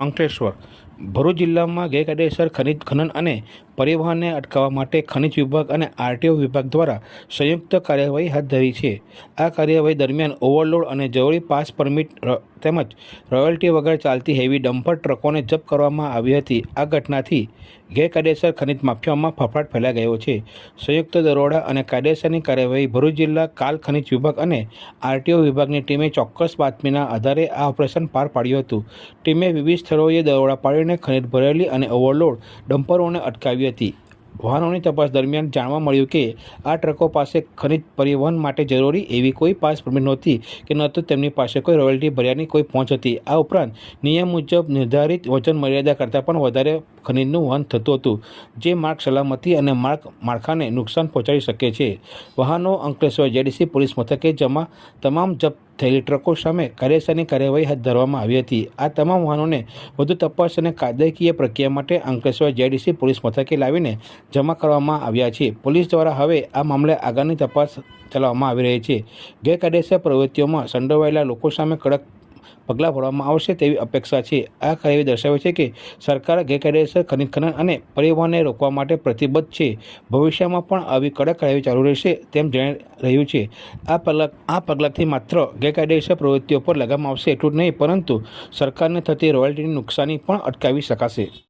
અંકલેશ્વર. ભરૂચ જિલ્લામાં ગેરકાયદેસર ખનિજ ખનન અને પરિવહનને અટકાવવા માટે ખનિજ વિભાગ અને આરટીઓ વિભાગ દ્વારા સંયુક્ત કાર્યવાહી હાથ ધરી છે. આ કાર્યવાહી દરમિયાન ઓવરલોડ અને જરૂરી પાસ પરમિટ તેમજ રોયલ્ટી વગર ચાલતી હેવી ડમ્પર ટ્રકોને જપ્ત કરવામાં આવી હતી. આ ઘટનાથી ગેરકાયદેસર ખનિજ માફિયામાં ફફડાટ ફેલાઈ ગયો છે. સંયુક્ત દરોડા અને કાયદેસરની કાર્યવાહી ભરૂચ જિલ્લા કાલ ખનિજ વિભાગ અને આરટીઓ વિભાગની ટીમે ચોક્કસ બાતમીના આધારે આ ઓપરેશન પાર પાડ્યું હતું. ટીમે વિવિધ સ્થળોએ દરોડા પાડીને ખનિજ ભરેલી અને ઓવરલોડ ડમ્પરોને અટકાવી હતી. વાહનોની તપાસ દરમિયાન જાણવા મળ્યું કે, આ ટ્રકો પાસે ખનિજ પરિવહન માટે જરૂરી એવી કોઈ પાસ પરમિટ નહોતી કે ન તો તેમની પાસે કોઈ રોયલ્ટી ભર્યાની કોઈ પહોંચ હતી. આ ઉપરાંત, નિયમ મુજબ નિર્ધારિત વજન મર્યાદા કરતાં પણ વધારે ખનિજનું વહન થતું હતું, જે માર્ગ સલામતી અને માર્ગ માળખાને નુકસાન પહોંચાડી શકે છે. વાહનો અંકલેશ્વર જેડીસી પોલીસ મથકે જમા તમામ જપ્ત થયેલી ટ્રકો સામે કાયદેસરની કાર્યવાહી હાથ ધરવામાં આવી હતી. આ તમામ વાહનોને વધુ તપાસ અને કાયદાકીય પ્રક્રિયા માટે અંકલેશ્વર જેડીસી પોલીસ મથકે લાવીને જમા કરવામાં આવ્યા છે. પોલીસ દ્વારા હવે આ મામલે આગળની તપાસ ચલાવવામાં આવી રહી છે. ગેરકાયદેસર પ્રવૃત્તિઓમાં સંડોવાયેલા લોકો સામે કડક પગલાં ભરવામાં આવશે તેવી અપેક્ષા છે. આ કાર્યવાહી દર્શાવે છે કે સરકાર ગેરકાયદેસર ખનિજ ખનન અને પરિવહનને રોકવા માટે પ્રતિબદ્ધ છે. ભવિષ્યમાં પણ આવી કડક કાર્યવાહી ચાલુ રહેશે તેમ જણાઈ રહ્યું છે. આ પગલાં આ પગલાંથી માત્ર ગેરકાયદેસર પ્રવૃત્તિઓ પર લગામ આવશે એટલું જ નહીં, પરંતુ સરકારને થતી રોયલ્ટીની નુકસાની પણ અટકાવી શકાશે.